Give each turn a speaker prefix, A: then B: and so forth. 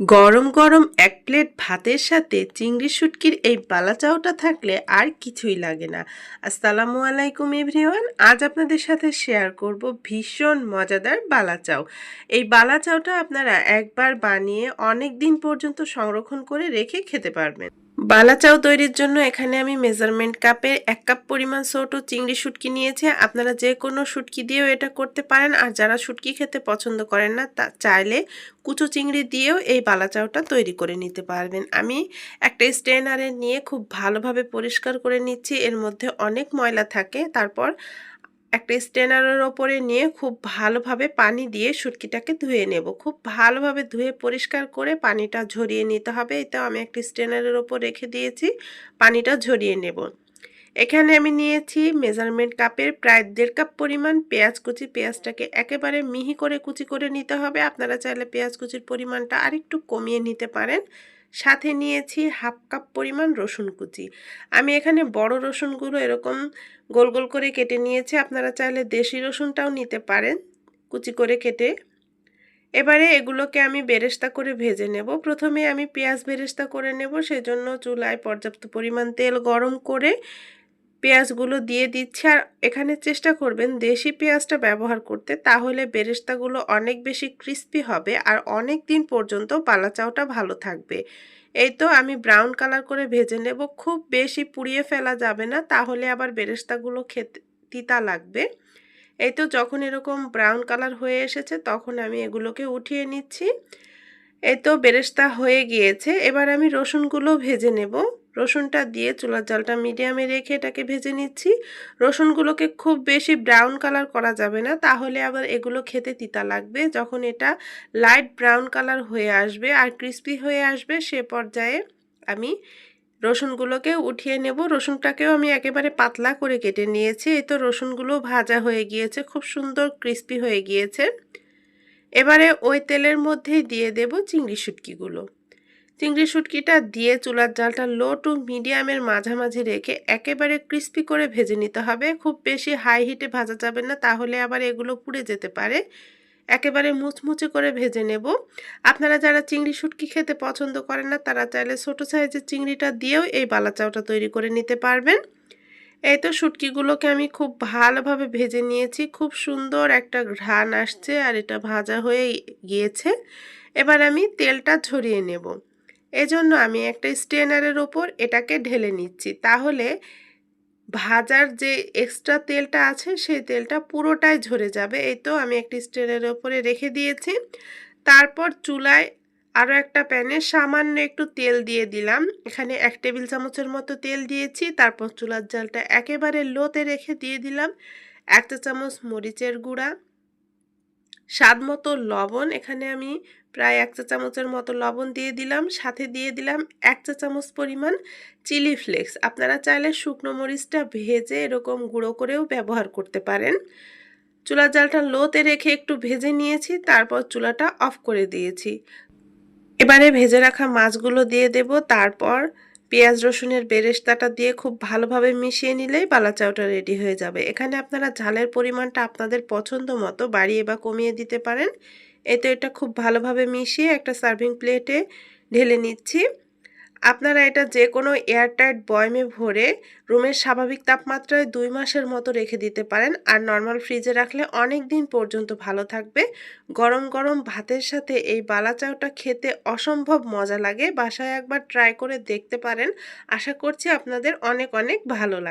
A: গরম গরম এক প্লেট ভাতের সাথে চিংড়ি শুটকির এই বালা চাউটা থাকলে আর কিছুই লাগে না। আসসালামু আলাইকুম এভরিওয়ান, আজ আপনাদের সাথে শেয়ার করব ভীষণ মজাদার বালা চাউ এই বালা চাউটা আপনারা একবার বানিয়ে অনেক দিন পর্যন্ত সংরক্ষণ করে রেখে খেতে পারবেন। বালা চাউ তৈরির জন্য এখানে আমি মেজারমেন্ট কাপের এক কাপ পরিমাণ ছোট চিংড়ি শুটকি নিয়েছি। আপনারা যে কোনো শুটকি দিয়েও এটা করতে পারেন। আর যারা শুটকি খেতে পছন্দ করেন না, তা চাইলে কুচো চিংড়ি দিয়েও এই বালা চাউটা তৈরি করে নিতে পারবেন। আমি একটা স্ট্রেনারে নিয়ে খুব ভালোভাবে পরিষ্কার করে নিচ্ছি। এর মধ্যে অনেক ময়লা থাকে। তারপর একটা স্ট্যানারের ওপরে নিয়ে খুব ভালোভাবে পানি দিয়ে শুটকিটাকে ধুয়ে নেব। খুব ভালোভাবে ধুয়ে পরিষ্কার করে পানিটা ঝরিয়ে নিতে হবে। এটা আমি একটা স্ট্যানারের ওপর রেখে দিয়েছি। পানিটা ঝরিয়ে নেব। এখানে আমি নিয়েছি মেজারমেন্ট কাপের প্রায় দেড় কাপ পরিমাণ পেঁয়াজ কুচি। পেঁয়াজটাকে একেবারে মিহি করে কুচি করে নিতে হবে। আপনারা চাইলে পেঁয়াজ কুচির পরিমাণটা আরেকটু কমিয়ে নিতে পারেন। সাথে নিয়েছি হাফ কাপ পরিমাণ রসুন কুচি। আমি এখানে বড় রসুনগুলো এরকম গোল গোল করে কেটে নিয়েছি। আপনারা চাইলে দেশি রসুনটাও নিতে পারেন কুচি করে কেটে। এবারে এগুলোকে আমি বেরেস্তা করে ভেজে নেব। প্রথমে আমি পেঁয়াজ বেরেস্তা করে নেব। সেজন্য চুলায় পর্যাপ্ত পরিমাণ তেল গরম করে পেঁয়াজগুলো দিয়ে দিচ্ছি আর এখানে চেষ্টা করবেন দেশি পেঁয়াজটা ব্যবহার করতে, তাহলে বেরেস্তাগুলো অনেক বেশি ক্রিস্পি হবে আর অনেক দিন পর্যন্ত পালা চাউটা ভালো থাকবে। এই তো আমি ব্রাউন কালার করে ভেজে নেব, খুব বেশি পুড়িয়ে ফেলা যাবে না, তাহলে আবার বেরেস্তাগুলো খেতে তিতা লাগবে। এই তো যখন এরকম ব্রাউন কালার হয়ে এসেছে, তখন আমি এগুলোকে উঠিয়ে নিচ্ছি। এই তো বেরেস্তা হয়ে গিয়েছে, এবার আমি রসুনগুলো ভেজে নেব। রসুনটা দিয়ে চুলার জালটা মিডিয়ামে রেখে এটাকে ভেজে নিচ্ছি। রসুনগুলোকে খুব বেশি ব্রাউন কালার করা যাবে না, তাহলে আবার এগুলো খেতে তিতা লাগবে। যখন এটা লাইট ব্রাউন কালার হয়ে আসবে আর ক্রিস্পি হয়ে আসবে, সে পর্যায়ে আমি রসুনগুলোকে উঠিয়ে নেব। রসুনটাকেও আমি একেবারে পাতলা করে কেটে নিয়েছি। এই তো রসুনগুলো ভাজা হয়ে গিয়েছে, খুব সুন্দর ক্রিস্পি হয়ে গিয়েছে। এবারে ওই তেলের মধ্যেই দিয়ে দেব চিংড়ি শুটকিগুলো। চিংড়ি শুটকিটা দিয়ে চুলার জালটা লো টু মিডিয়ামের মাঝামাঝি রেখে একেবারে ক্রিস্পি করে ভেজে নিতে হবে। খুব বেশি হাই হিটে ভাজা যাবে না, তাহলে আবার এগুলো পুড়ে যেতে পারে। একেবারে মুচমুচে করে ভেজে নেব। আপনারা যারা চিংড়ি শুটকি খেতে পছন্দ করেন না, তারা চাইলে ছোটো সাইজের চিংড়িটা দিয়েও এই বালা চাউটা তৈরি করে নিতে পারবেন। এই তো শুটকিগুলোকে আমি খুব ভালোভাবে ভেজে নিয়েছি। খুব সুন্দর একটা ঘ্রাণ আসছে আর এটা ভাজা হয়ে গিয়েছে। এবার আমি তেলটা ঝরিয়ে নেব। এজন্য আমি একটা স্টেনারের ওপর এটাকে ঢেলে নিচ্ছি। তাহলে ভাজার যে এক্সট্রা তেলটা আছে, সেই তেলটা পুরোটাই ঝরে যাবে। এই তো আমি একটি স্টেনের ওপরে রেখে দিয়েছি। তারপর চুলায় আরও একটা প্যানে সামান্য একটু তেল দিয়ে দিলাম। এখানে এক টেবিল চামচের মতো তেল দিয়েছি। তারপর চুলার জালটা একেবারে লোতে রেখে দিয়ে দিলাম। এক চা চামচ মরিচের গুঁড়া স্বাদ মতো লবণ এখানে আমি প্রায় এক চা চামচের মতো লবণ দিয়ে দিলাম, সাথে দিয়ে দিলাম এক চা চামচ পরিমাণ চিলি ফ্লেক্স। আপনারা চাইলে শুকনো মরিচটা ভেজে এরকম গুঁড়ো করেও ব্যবহার করতে পারেন। চুলার জালটা লোতে রেখে একটু ভেজে নিয়েছি, তারপর চুলাটা অফ করে দিয়েছি। এবারে ভেজে রাখা মাছগুলো দিয়ে দেব, তারপর পেঁয়াজ রসুনের বেরেস্তাটা দিয়ে খুব ভালোভাবে মিশিয়ে নিলেই বালা চাউটা রেডি হয়ে যাবে। এখানে আপনারা ঝালের পরিমাণটা আপনাদের পছন্দ মতো বাড়িয়ে বা কমিয়ে দিতে পারেন। এতে এটা খুব ভালোভাবে মিশিয়ে একটা সার্ভিং প্লেটে ঢেলে নিচ্ছি। আপনারা এটা যে কোনো এয়ারটাইট বয়মে ভরে রুমের স্বাভাবিক তাপমাত্রায় দুই মাসের মতো রেখে দিতে পারেন। আর নর্মাল ফ্রিজে রাখলে অনেক দিন পর্যন্ত ভালো থাকবে। গরম গরম ভাতের সাথে এই বালা চাউটা খেতে অসম্ভব মজা লাগে। বাসায় একবার ট্রাই করে দেখতে পারেন। আশা করছি আপনাদের অনেক অনেক ভালো লাগে